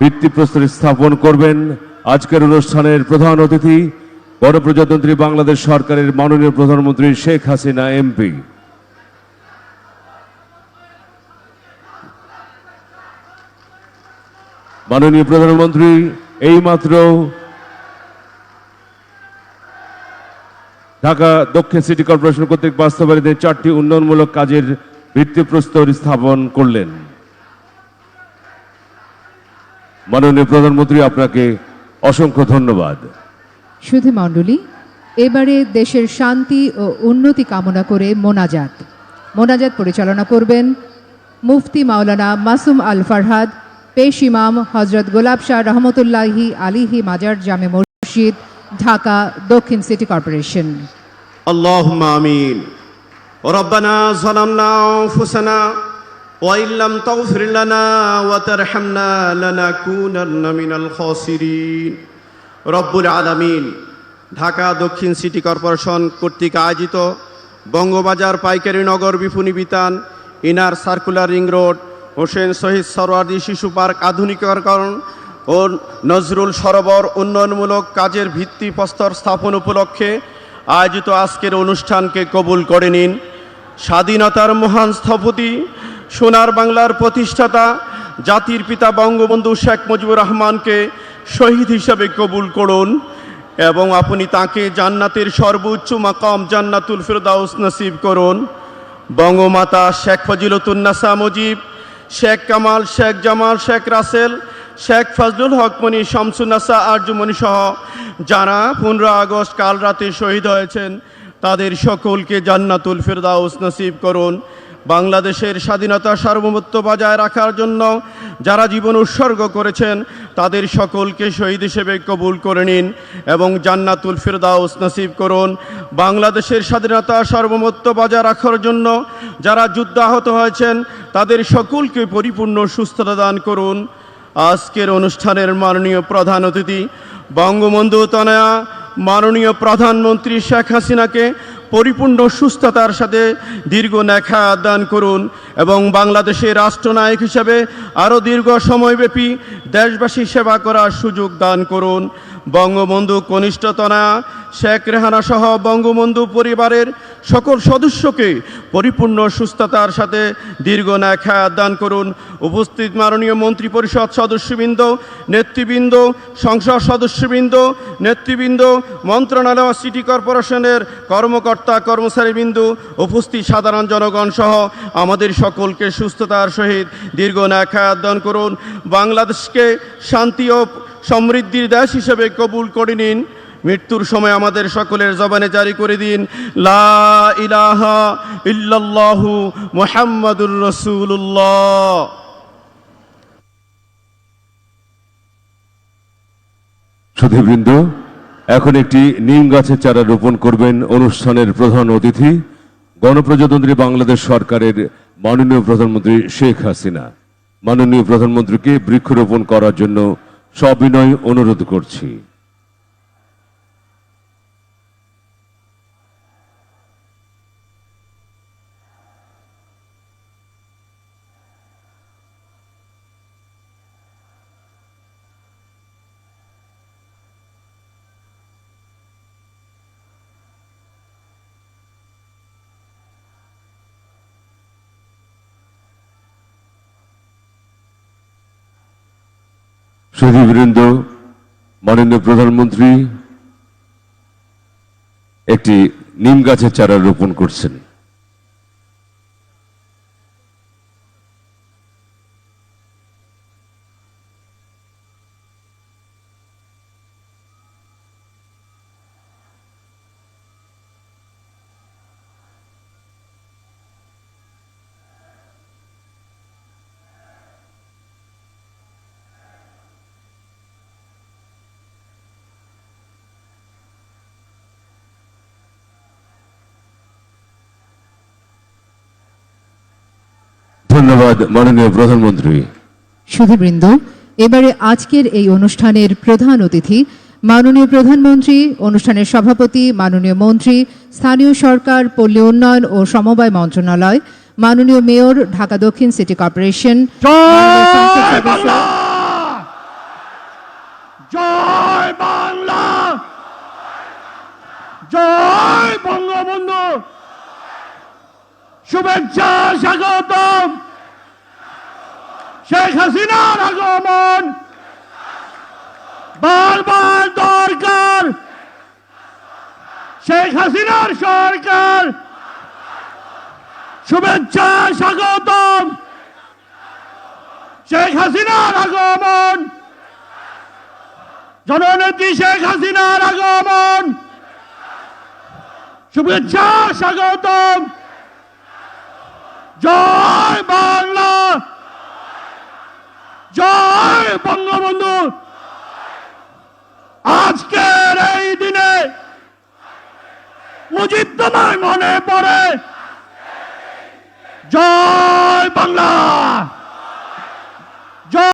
ভিত্তিপ্রস্তর স্থাপন করবেন আজকের অনুষ্ঠানের প্রধান অতিথি গণপ্রজাতন্ত্রী বাংলাদেশ সরকারের মাননীয় প্রধানমন্ত্রী শেখ হাসিনা এমপি। মাননীয় প্রধানমন্ত্রী, এইমাত্র ঢাকা দক্ষিণ সিটি কর্পোরেশন কর্তৃক বাস্তবায়িত চারটি উন্নয়নমূলক কাজের ভিত্তিপ্রস্তর স্থাপন করলেন। মাননীয় প্রধানমন্ত্রী আপনাকে অসংখ্য ধন্যবাদ সুধী মণ্ডলী এবারে দেশের শান্তি ও উন্নতি কামনা করে মোনাজাত মোনাজাত পরিচালনা করবেন মুফতি মাওলানা মাসুম আল ফারহাদ পেশ ইমাম হজরত গোলাপ শাহ রহমতুল্লাহি আলিহি মাজার জামে মসজিদ ঢাকা দক্ষিণ সিটি কর্পোরেশন اللهم آمين ربنا ظلمنا أنفسنا وإن لم تغفر لنا وترحمنا لنكونن من الخاسرين رب العالمين ঢাকা দক্ষিণ সিটি কর্পোরেশন কর্তৃক আয়োজিত বঙ্গবাজার পাইকারি নগর বিপণী বিতান inner circular ring road Hossain Shaheed Suhrawardy শিশু পার্ক আধুনিকীকরণ ও নজরুল সরোবর উন্নয়নমূলক কাজের ভিত্তি প্রস্তর স্থাপন উপলক্ষে আয়োজিত আজকের অনুষ্ঠানকে কবুল করে নিন স্বাধীনতার মহান স্থপতি সোনার বাংলার প্রতিষ্ঠাতা, জাতির পিতা বঙ্গবন্ধু শেখ মুজিবুর রহমানকে শহীদ হিসাবে কবুল করুন এবং আপনি তাকে জান্নাতের সর্বোচ্চ মাকাম জান্নাতুল ফিরদাউস নসিব করুন। বঙ্গমাতা শেখ ফজিলতুন্নাসা মুজিব, শেখ কামাল, শেখ জামাল, শেখ রাসেল, শেখ ফজলুল হক মনি শামসুন্নাসা আর্যমণি সহ যারা পনেরো আগস্ট কাল রাতে শহীদ হয়েছেন, তাদের সকলকে জান্নাতুল ফিরদাউস নসিব করুন। বাংলাদেশের স্বাধীনতা সার্বভৌমত্ব বজায় রাখার জন্য যারা জীবন উৎসর্গ করেছেন, তাদের সকলকে শহীদ হিসেবে কবুল করে নিন এবং জান্নাতুল ফিরদাউস নসিব করুন। বাংলাদেশের স্বাধীনতা সার্বভৌমত্ব বজায় রাখার জন্য যারা যুদ্ধাহত হয়েছেন, তাদের সকলকে পরিপূর্ণ সুস্থতা দান করুন। আজকের অনুষ্ঠানের মাননীয় প্রধান অতিথি, বঙ্গবন্ধু তনয়া, মাননীয় প্রধানমন্ত্রী শেখ হাসিনাকে পরিপূর্ণ সুস্থতার সাথে দীর্ঘ নেখা দান করুন এবং বাংলাদেশের রাষ্ট্রনায়ক হিসাবে আরও দীর্ঘ সময়ব্যাপী দেশবাসী সেবা করার সুযোগ দান করুন। বঙ্গবন্ধু কনিষ্ঠতনা শেখ রেহানা সহ বঙ্গবন্ধু পরিবারের সকল সদস্যকে পরিপূর্ণ সুস্থতার সাথে দীর্ঘ ন্যাখা দান করুন। উপস্থিত মাননীয় মন্ত্রী পরিষদ সদস্যবৃন্দ, নেতৃবৃন্দ, সংসদ সদস্যবৃন্দ, নেতৃবৃন্দ, মন্ত্রণালয় সিটি কর্পোরেশনের কর্মকর্তা, কর্মচারীবৃন্দ, উপস্থিত সাধারণ জনগণ সহ আমাদের সকলকে সুস্থতার সহিত দীর্ঘ ন্যাখা দান করুন। বাংলাদেশকে শান্তি ও সমৃদ্ধির দেশ হিসেবে কবুল করে নিন। মৃত্যুর সময় আমাদের সকলের জবানে জারি করে দিন, লা ইলাহা ইল্লাল্লাহু সুধীবৃন্দ, এখন একটি নিম গাছের চারা রোপণ করবেন অনুষ্ঠানের প্রধান অতিথি, গণপ্রজাতন্ত্রী বাংলাদেশ সরকারের মাননীয় প্রধানমন্ত্রী শেখ হাসিনা। মাননীয় প্রধানমন্ত্রীকে বৃক্ষরোপণ করার জন্য সবিনয় অনুরোধ করছি। সুধীবৃন্দ মাননীয় প্রধানমন্ত্রী একটি নিম গাছের চারা রোপণ করছেন। ধন্যবাদ মাননীয় প্রধানমন্ত্রী। সুধীবৃন্দ এবারে আজকের এই অনুষ্ঠানের প্রধান অতিথি মাননীয় প্রধানমন্ত্রী অনুষ্ঠানের সভাপতি মাননীয় মন্ত্রী স্থানীয় সরকার পল্লী উন্নয়ন ও সমবায় মন্ত্রণালয় মাননীয় মেয়র ঢাকা দক্ষিণ সিটি কর্পোরেশন শুভেচ্ছা স্বাগতম! শেখ হাসিনার আগমন। বারবার দরকার। শেখ হাসিনার সরকার। শুভেচ্ছা, স্বাগতম। শেখ হাসিনার আগমন। জননেত্রী শেখ হাসিনার আগমন। শুভেচ্ছা, স্বাগতম। জয় বাংলা জয় বঙ্গবন্ধু। আজকের এই দিনে মুজিব তোমায় মনে পড়ে। জয় বাংলা।